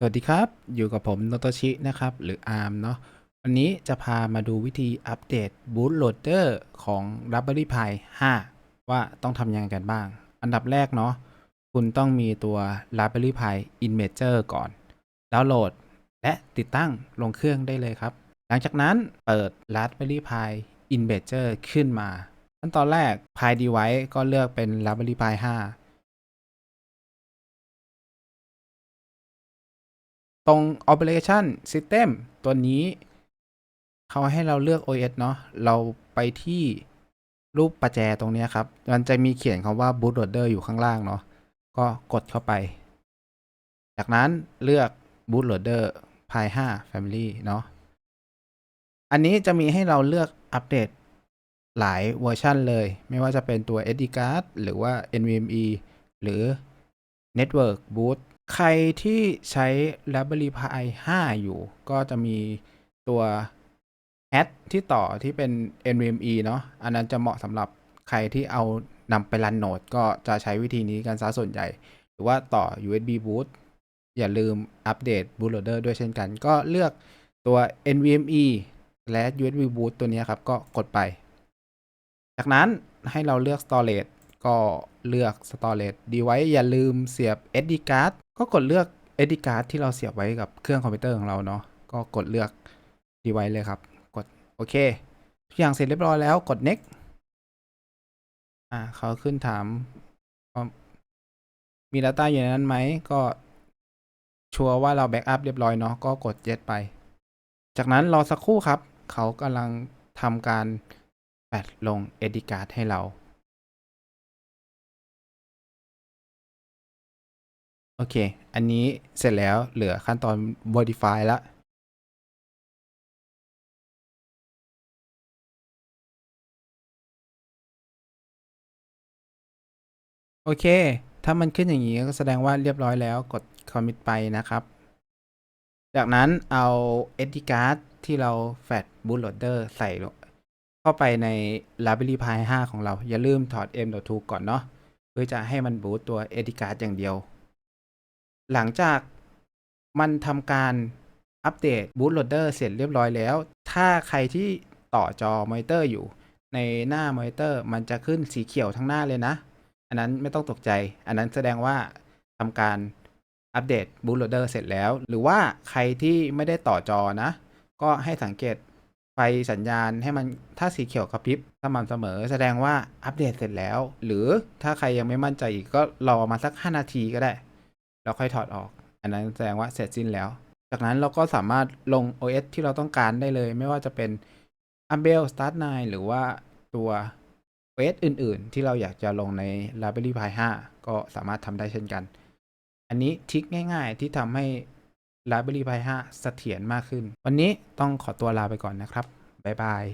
สวัสดีครับ อยู่กับผมโนโตชินะครับ หรือ ARM เนาะวันนี้จะพามาดูวิธีอัปเดต bootloader ของ Raspberry Pi 5 ว่าต้องทำยังไงกันบ้าง อันดับแรกเนาะคุณต้องมีตัว Raspberry Pi Imager ก่อน ดาวน์โหลด และติดตั้งลงเครื่องได้เลยครับ หลังจากนั้นเปิด Raspberry Pi Imager ขึ้นมา ขั้นตอนแรก Pi Device ก็เลือกเป็น Raspberry Pi 5 ตรง Operation System ตัวนี้ เขาให้เราเลือก OS เนาะเราไปที่รูปประแจตรงนี้ครับ มันจะมีเขียนคำว่า bootloader อยู่ข้างล่างเนาะก็กดเข้าไป จากนั้นเลือก bootloader Pi 5 Family เนาะอันนี้จะมีให้เราเลือกอัปเดตหลายเวอร์ชันเลย ไม่ว่าจะเป็นตัว SD card หรือว่า NVMe หรือ Network Boot ใครที่ใช้ Raspberry Pi 5 อยู่ ก็จะมีตัว Add ที่ต่อที่เป็น NVMe เนาะอันนั้นจะเหมาะสำหรับใครที่เอานำไปรันโนดก็จะใช้วิธีนี้กันซะส่วนใหญ่ หรือว่าต่อ USB boot อย่าลืมอัปเดต bootloader ด้วยเช่นกัน ก็เลือกตัว NVMe และ USB boot ตัวนี้ครับ ก็กดไป จากนั้นให้เราเลือก storage ก็เลือก storage device อย่าลืมเสียบ SD card ก็กดเลือก SD card ที่เราเสียบไว้กับเครื่องคอมพิวเตอร์ของเราเนาะก็กดเลือก device เลยครับ กดโอเคทุกอย่างเสร็จเรียบร้อยแล้วกด next อ่าเขาขึ้นถาม มี data อยู่ในนั้นไหม ก็ชัวร์ว่าเราแบ็กอัพเรียบร้อยเนาะก็กด yes ไป จากนั้นรอสักครู่ครับ เขากำลังทำการแปดลง SD card ให้เรา โอเค อันนี้เสร็จแล้วเหลือขั้นตอน modify ละ โอเค ถ้ามันขึ้นอย่างนี้ก็แสดงว่าเรียบร้อยแล้วกด commit ไปนะครับ จากนั้นเอา SD card ที่เราแฟด bootloader ใส่เข้าไปใน Raspberry Pi 5 ของเรา อย่าลืมถอด M.2 ก่อนเนาะเพื่อจะให้มันบูตตัว SD card อย่างเดียว หลังจากมันทำการอัปเดต bootloader เสร็จเรียบร้อยแล้ว ถ้าใครที่ต่อจอมอนิเตอร์อยู่ ในหน้ามอนิเตอร์มันจะขึ้นสีเขียวทั้งหน้าเลยนะ อันนั้นไม่ต้องตกใจ อันนั้นแสดงว่าทำการอัปเดต bootloader เสร็จแล้ว หรือว่าใครที่ไม่ได้ต่อจอนะ ก็ให้สังเกตไฟสัญญาณให้มันถ้าสีเขียวกระพริบสม่ำเสมอ แสดงว่าอัปเดตเสร็จแล้ว หรือถ้าใครยังไม่มั่นใจอีกก็รอมาสัก 5 นาทีก็ได้ แล้วค่อยถอดออก อันนั้นแสดงว่าเสร็จสิ้นแล้ว จากนั้นเราก็สามารถลง OS ที่เราต้องการได้เลย ไม่ว่าจะเป็น u m b e l Start 9หรือว่าตัว OS อื่น ๆ ที่เราอยากจะลงใน Raspberry Pi 5 ก็สามารถทำได้เช่นกัน อันนี้ทริคง่ายๆ ที่ทำให้ Raspberry Pi 5 เสถียรมากขึ้น วันนี้ต้องขอตัวลาไปก่อนนะครับ บ๊ายบาย